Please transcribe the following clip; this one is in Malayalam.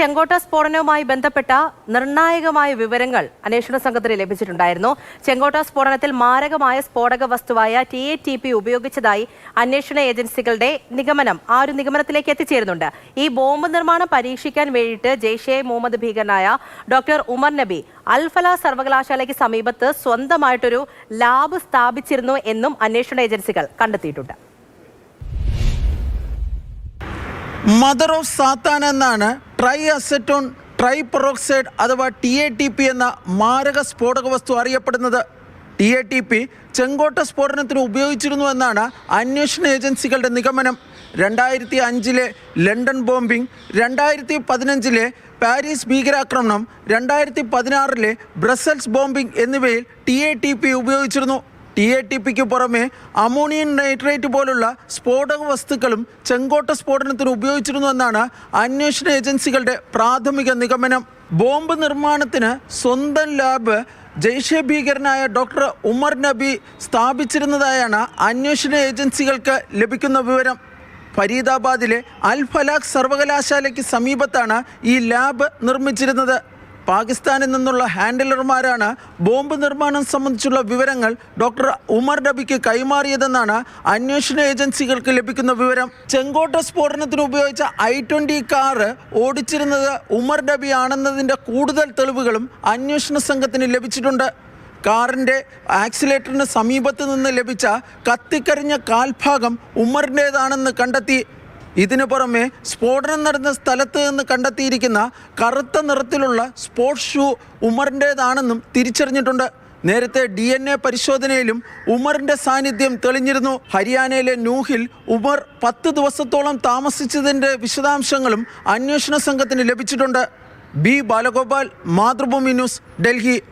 ചെങ്കോട്ട സ്ഫോടനവുമായി ബന്ധപ്പെട്ട നിർണായകമായ വിവരങ്ങൾ അന്വേഷണ സംഘത്തിന് ലഭിച്ചിട്ടുണ്ടായിരുന്നു. ചെങ്കോട്ട സ്ഫോടനത്തിൽ മാരകമായ സ്ഫോടക വസ്തുവായ ടി എ ടി പി ഉപയോഗിച്ചതായി അന്വേഷണ ഏജൻസികളുടെ നിഗമനം ആ ഒരു നിഗമനത്തിലേക്ക് എത്തിച്ചേരുന്നുണ്ട്. ഈ ബോംബ് നിർമ്മാണം പരീക്ഷിക്കാൻ വേണ്ടിയിട്ട് ജെയ്ഷെ മുഹമ്മദ് ഭീകരനായ ഡോക്ടർ ഉമർ നബി അൽഫല സർവകലാശാലയ്ക്ക് സമീപത്ത് സ്വന്തമായിട്ടൊരു ലാബ് സ്ഥാപിച്ചിരുന്നു എന്നും അന്വേഷണ ഏജൻസികൾ കണ്ടെത്തിയിട്ടുണ്ട്. മദർ ഓഫ് സാത്താൻ എന്നാണ് ട്രൈ അസെറ്റോൺ ട്രൈ പെറോക്സൈഡ് അഥവാ ടി എ ടി പി എന്ന മാരക സ്ഫോടക വസ്തു അറിയപ്പെടുന്നത്. ടി എ ടി പി ചെങ്കോട്ട സ്ഫോടനത്തിന് ഉപയോഗിച്ചിരുന്നു എന്നാണ് അന്വേഷണ ഏജൻസികളുടെ നിഗമനം. രണ്ടായിരത്തി അഞ്ചിലെ ലണ്ടൻ ബോംബിംഗ് രണ്ടായിരത്തി പതിനഞ്ചിലെ പാരീസ് ഭീകരാക്രമണം രണ്ടായിരത്തി പതിനാറിലെ ബ്രസൽസ് ബോംബിംഗ് എന്നിവയിൽ ടി എ ടി പി ഉപയോഗിച്ചിരുന്നു. ടി എ ടി പിക്ക് പുറമെ അമോണിയൻ നൈട്രേറ്റ് പോലുള്ള സ്ഫോടക വസ്തുക്കളും ചെങ്കോട്ട സ്ഫോടനത്തിന് ഉപയോഗിച്ചിരുന്നുവെന്നാണ് അന്വേഷണ ഏജൻസികളുടെ പ്രാഥമിക നിഗമനം. ബോംബ് നിർമ്മാണത്തിന് സ്വന്തം ലാബ് ജയ്ഷെ ഭീകരനായ ഡോക്ടർ ഉമർ നബി സ്ഥാപിച്ചിരുന്നതായാണ് അന്വേഷണ ഏജൻസികൾക്ക് ലഭിക്കുന്ന വിവരം. ഫരീദാബാദിലെ അൽ ഫലാഖ് സർവകലാശാലയ്ക്ക് സമീപത്താണ് ഈ ലാബ് നിർമ്മിച്ചിരുന്നത്. പാകിസ്ഥാനിൽ നിന്നുള്ള ഹാൻഡിലർമാരാണ് ബോംബ് നിർമ്മാണം സംബന്ധിച്ചുള്ള വിവരങ്ങൾ ഡോക്ടർ ഉമർ ഡബിക്ക് കൈമാറിയതെന്നാണ് അന്വേഷണ ഏജൻസികൾക്ക് ലഭിക്കുന്ന വിവരം. ചെങ്കോട്ട സ്ഫോടനത്തിന് ഉപയോഗിച്ച ഐ ട്വന്റി കാറ് ഓടിച്ചിരുന്നത് ഉമർ ഡബി ആണെന്നതിന്റെ കൂടുതൽ തെളിവുകളും അന്വേഷണ സംഘത്തിന് ലഭിച്ചിട്ടുണ്ട്. കാറിന്റെ ആക്സിലേറ്ററിന് സമീപത്ത് നിന്ന് ലഭിച്ച കത്തിക്കരിഞ്ഞ കാൽഭാഗം ഉമറിന്റേതാണെന്ന് കണ്ടെത്തി. ഇതിനു പുറമെ സ്ഫോടനം നടന്ന സ്ഥലത്ത് നിന്ന് കണ്ടെത്തിയിരിക്കുന്ന കറുത്ത നിറത്തിലുള്ള സ്പോർട്സ് ഷൂ ഉമറിന്റേതാണെന്നും തിരിച്ചറിഞ്ഞിട്ടുണ്ട്. നേരത്തെ ഡി എൻ എ പരിശോധനയിലും ഉമറിന്റെ സാന്നിധ്യം തെളിഞ്ഞിരുന്നു. ഹരിയാനയിലെ ന്യൂഹിൽ ഉമർ പത്ത് ദിവസത്തോളം താമസിച്ചതിന്റെ വിശദാംശങ്ങളും അന്വേഷണ സംഘത്തിന് ലഭിച്ചിട്ടുണ്ട്. B Balagopal Mathrubhumi news Delhi.